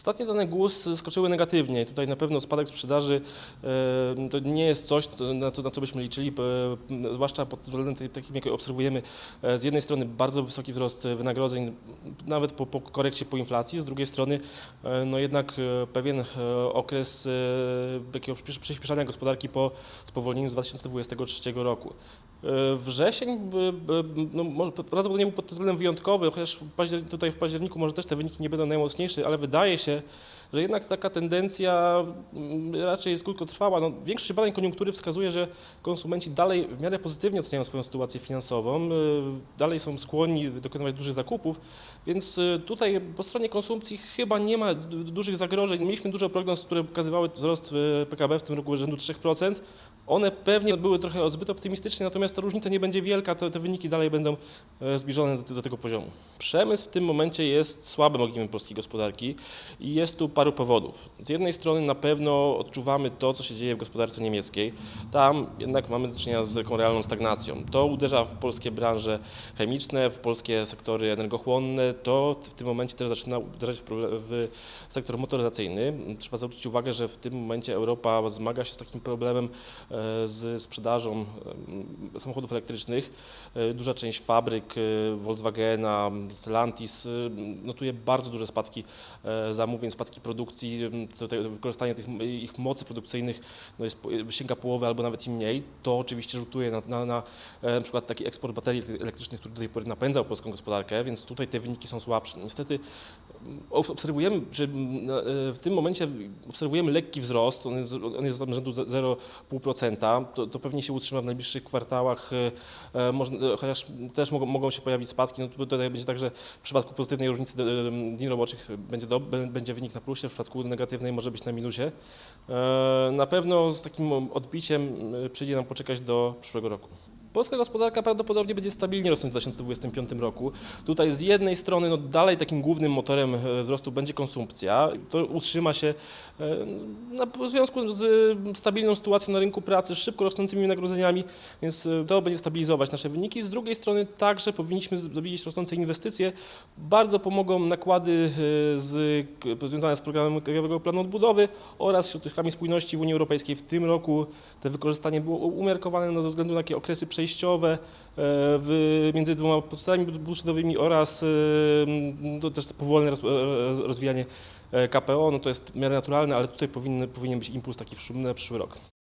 Ostatnie dane GUS skoczyły negatywnie. Tutaj na pewno spadek sprzedaży to nie jest coś, na co, na co byśmy liczyli, e, zwłaszcza pod względem takim, jak obserwujemy e, z jednej strony bardzo wysoki wzrost wynagrodzeń, nawet po, po korekcie po inflacji, z drugiej strony e, no jednak pewien okres jakiegoś przyspiesz- przyspieszania gospodarki po spowolnieniu z 2023 roku. Wrzesień no, może prawdopodobnie był pod względem wyjątkowy, chociaż tutaj w październiku może też te wyniki nie będą najmocniejsze, ale wydaje się, caixa że jednak taka tendencja mm, raczej jest krótkotrwała. No, większość badań koniunktury wskazuje, że konsumenci dalej w miarę pozytywnie oceniają swoją sytuację finansową, y, dalej są skłonni dokonywać dużych zakupów, więc y, tutaj po stronie konsumpcji chyba nie ma dużych zagrożeń. Mieliśmy dużo prognoz, które pokazywały wzrost y, PKB w tym roku rzędu 3%. One pewnie były trochę zbyt optymistyczne, natomiast ta różnica nie będzie wielka, te, te wyniki dalej będą e, zbliżone do, do tego poziomu. Przemysł w tym momencie jest słabym ogniwem polskiej gospodarki i jest tu paru powodów. Z jednej strony na pewno odczuwamy to, co się dzieje w gospodarce niemieckiej. Tam jednak mamy do czynienia z taką realną stagnacją. To uderza w polskie branże chemiczne, w polskie sektory energochłonne. To w tym momencie też zaczyna uderzać w, w sektor motoryzacyjny. Trzeba zwrócić uwagę, że w tym momencie Europa zmaga się z takim problemem e, z sprzedażą e, samochodów elektrycznych. E, Duża część fabryk Volkswagena, Stellantis notuje bardzo duże spadki zamówień, spadki produkcji. M, Tutaj wykorzystanie tych ich mocy produkcyjnych no jest, po- sięga połowy albo nawet i mniej. To oczywiście rzutuje na, na, na e, na przykład taki eksport baterii elektrycznych, który do tej pory napędzał polską gospodarkę, więc tutaj te wyniki są słabsze. Niestety m, ob- obserwujemy, że m, na- e, w tym momencie obserwujemy lekki wzrost, on jest, on jest rzędu ze- 0,5%. To, to pewnie się utrzyma w najbliższych kwartałach, e, chociaż też mogą, mogą się pojawić spadki. No tu- tutaj będzie tak, że w przypadku pozytywnej różnicy dni roboczych będzie, do, będzie wynik na plusie, w przypadku negatywnej może być na minusie. E, Na pewno z takim odbiciem e, przyjdzie nam poczekać do przyszłego roku. Polska gospodarka prawdopodobnie będzie stabilnie rosnąć w 2025 roku. Tutaj z jednej strony no dalej takim głównym motorem e, wzrostu będzie konsumpcja. To utrzyma się e, w związku z e, stabilną sytuacją na rynku pracy, szybko rosnącymi wynagrodzeniami, więc to będzie stabilizować nasze wyniki. Z drugiej strony także powinniśmy z- widzieć rosnące inwestycje. Bardzo pomogą nakłady z, związane z programem Krajowego Planu Odbudowy oraz środkami spójności w Unii Europejskiej. W tym roku te wykorzystanie było umiarkowane no, ze względu na takie okresy przejściowe e, w, między dwoma podstawami budżetowymi oraz e, też powolne e, rozwijanie e, KPO. No to jest w miarę naturalne, ale tutaj powinny, powinien być impuls taki w szum- na przyszły rok.